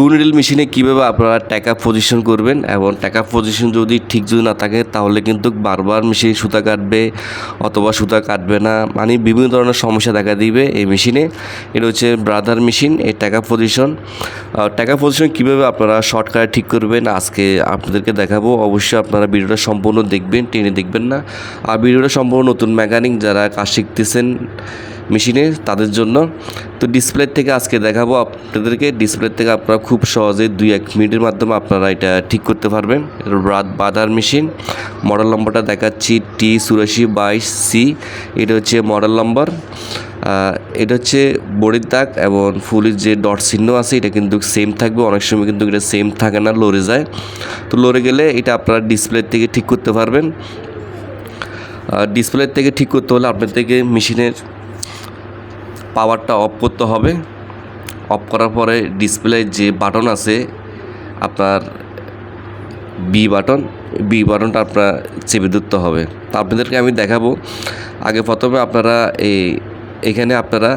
Two needle মেশিনে কীভাবে আপনারা টাকা পজিশন করবেন এবং টাকা পজিশন যদি ঠিক যদি না থাকে, তাহলে কিন্তু বারবার মেশিন সুতা কাটবে অথবা সুতা কাটবে না। মানে বিভিন্ন ধরনের সমস্যা দেখা দিবে এই মেশিনে। এটা হচ্ছে ব্রাদার মেশিন এই টাকা পজিশন টাকা পজিশন কীভাবে আপনারা শর্টকাটে ঠিক করবেন, আজকে আপনাদেরকে দেখাবো। অবশ্যই আপনারা ভিডিওটা সম্পূর্ণ দেখবেন, টেনে দেখবেন না। আর ভিডিওটা সম্পূর্ণ নতুন মেকানিক যারা কাজ শিখতেছেন মেশিনে তাদের জন্য। তো ডিসপ্লে থেকে আজকে দেখাবো আপনাদেরকে। ডিসপ্লে থেকে আপনারা খুব সহজে দুই এক মিনিটের মাধ্যমে আপনারা এটা ঠিক করতে পারবেন। বাদার মেশিন। মডেল নম্বরটা দেখাচ্ছি টি চুরাশি বাইশ সি এটা হচ্ছে মডেল নম্বর এটা হচ্ছে বড়ির দাগ এবং ফুলের যে ডট চিহ্ন আছে, এটা কিন্তু সেম থাকবে। অনেক সময় কিন্তু এটা সেম থাকে না, লড়ে যায়। তো লড়ে গেলে এটা আপনারা ডিসপ্লে থেকে ঠিক করতে পারবেন। ডিসপ্লে থেকে ঠিক করতে হলে আপনার থেকে মেশিনের পাওয়ারটা অফ করতে হবে। অফ করার পরে ডিসপ্লে যে বাটন আছে, আপনার বি বাটন বি বাটনটা আপনার চেপে ধরতে হবে। তো আপনাদেরকে আমি দেখাবো। আগে প্রথমে আপনারা এই এখানে আপনারা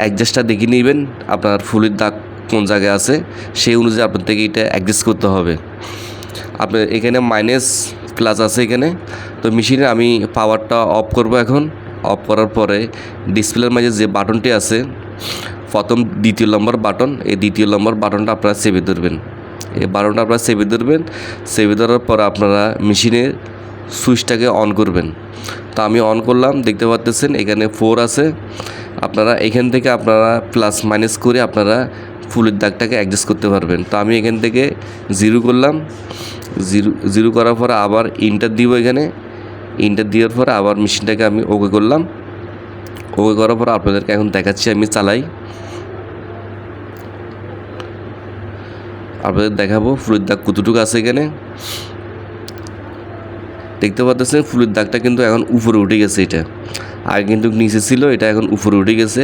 অ্যাডজাস্টটা দেখে নেবেন, আপনার ফুলের দাগ কোন জায়গায় আছে, সেই অনুযায়ী আপনার থেকে এটা অ্যাডজাস্ট করতে হবে। আপনার এখানে মাইনাস প্লাস আছে এখানে। তো মেশিনে আমি পাওয়ারটা অফ করব এখন। অফ করার পরে ডিসপ্লের মাঝে যে বাটনটি আছে, প্রথম, দ্বিতীয় নম্বর বাটন এই দ্বিতীয় নম্বর বাটনটা আপনারা চেপে ধরবেন। এই বাটনটা আপনারা চেপে ধরবেন চেপে ধরার পর আপনারা মেশিনের সুইচটাকে অন করবেন। তো আমি অন করলাম, দেখতে পাচ্তেছেন এখানে ফোর আছে। আপনারা এখান থেকে আপনারা প্লাস মাইনাস করে আপনারা ফুলের দাগটাকে অ্যাডজাস্ট করতে পারবেন। তো আমি এখান থেকে জিরো করলাম জিরো জিরো করার পরে আবার ইন্টার দিব এখানে। ইন্টার দেওয়ার পরে আবার মেশিনটাকে আমি ওকে করলাম। ওকে করার পর আপনাদেরকে এখন দেখাচ্ছি, আমি চালাই। আপনাদের দেখাবো ফুলের দাগ কতটুকু আছে এখানে। দেখতে পাচ্ছেন, ফুলের দাগটা কিন্তু এখন উপরে উঠে গেছে এটা। আগে কিন্তু নিচে ছিল, এটা এখন উপরে উঠে গেছে।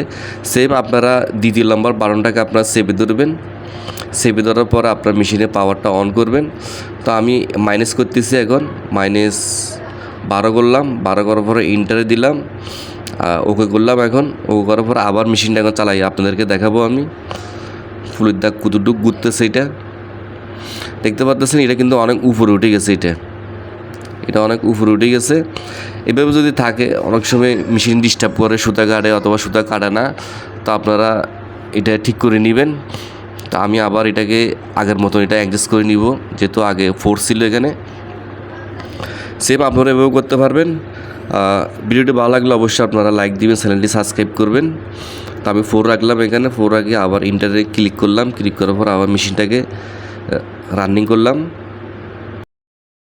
সেম আপনারা দ্বিতীয় নম্বর বারনটাকে আপনারা সেপে ধরবেন। সেপে ধরার পর আপনার মেশিনের পাওয়ারটা অন করবেন। তো আমি মাইনাস করতেছি এখন মাইনাস বারো করলাম, বারো করার পরে ইন্টারে দিলাম। ওকে করলাম এখন। ওকে করার পর আবার মেশিনটা এখন চালাই, আপনাদেরকে দেখাবো আমি। ফুলের দাগ কতটুকু ঘুরতেছে এটা। দেখতে পাচ্ছেন, এটা কিন্তু অনেক উপরে উঠে গেছে এটা। এটা অনেক উপরে উঠে গেছে। এভাবে যদি থাকে, অনেক সময় মেশিন ডিস্টার্ব করে, সুতা কাটে অথবা সুতা কাটে না, তো আপনারা এটা ঠিক করে নেবেন। তা আমি আবার এটাকে আগের মতন এটা অ্যাডজাস্ট করে নিব, যেহেতু আগে ফোর্স ছিল এখানে। সেম আপনারা এভাবে করতে পারবেন। ভিডিওটি ভালো লাগলে অবশ্যই আপনারা লাইক দিবেন, চ্যানেলটি সাবস্ক্রাইব করবেন। তো আমি ফোর রাখলাম এখানে, ফোর আগে আবার ইন্টারে ক্লিক করলাম, ক্লিক করার পর আবার মেশিনটাকে রানিং করলাম।